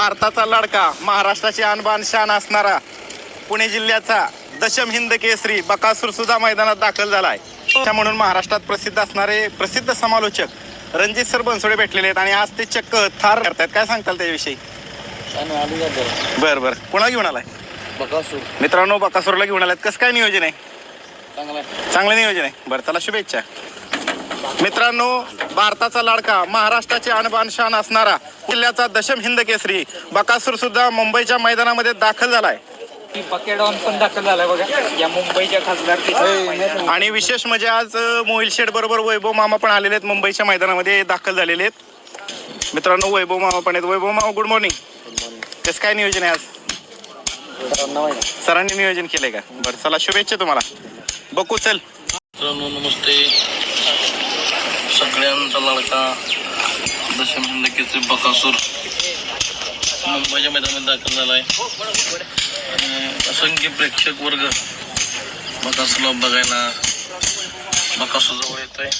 भारताचा लडका महाराष्ट्राची आणबान शान असणारा पुणे जिल्ह्याचा दशम हिंद केसरी बकासूर सुद्धा मैदानात दाखल झाला आहे म्हणून महाराष्ट्रात प्रसिद्ध असणारे प्रसिद्ध समालोचक रणजित सर बनसोडे भेटलेले आहेत आणि आज ते चक्क थार करतायत. काय सांगताल त्याविषयी बरं बरं. कोणा घेऊन आलाय? बकासूर. मित्रांनो बकासूरला घेऊन आलात कसं काय नियोजन आहे. चांगला नियोजन आहे. बरं चला शुभेच्छा. मित्रांनो भारताचा लाडका महाराष्ट्राची आणबान शान असणारा जिल्ह्याचा दशम हिंद केसरी बकासूर सुद्धा मुंबईच्या मैदानामध्ये दाखल झालाय. पकेडॉन पण दाखल झालाय बघा. या मुंबईच्या खासदार आणि विशेष म्हणजे आज मोहिल शेठ बरोबर वैभव मामा पण आलेले आहेत मुंबईच्या मैदानामध्ये दाखल झालेले आहेत. मित्रांनो वैभव मामा पण आहेत. वैभव मामा गुड मॉर्निंग कसं काय नियोजन आहे आज? सरांनी नियोजन केलंय का? बरं चला शुभेच्छा तुम्हाला. बघू चल. मित्रांनो नमस्ते. सगळ्यांचा लाडका दशम हिंदकीचे बकासूर मुंबईच्या मैदानात दाखल झाला आहे असंख्य प्रेक्षक वर्ग बकासूरला बघायला बकासूर जवळ येत आहे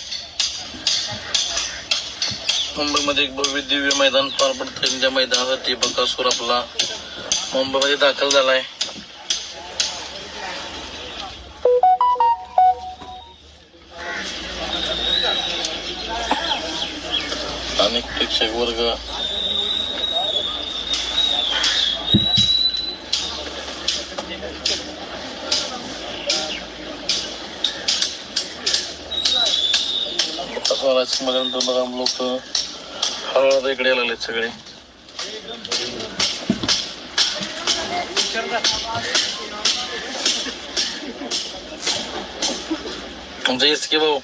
मुंबईमध्ये एक भव्य दिव्य मैदान पार पडतं त्या मैदानावरती बकासूर आपला मुंबईमध्ये दाखल झाला आहे अनेक प्रेक्षक वर्ग स्वराज लोक हळूहळू इकडे यायला सगळे तुमचं एस के भाऊ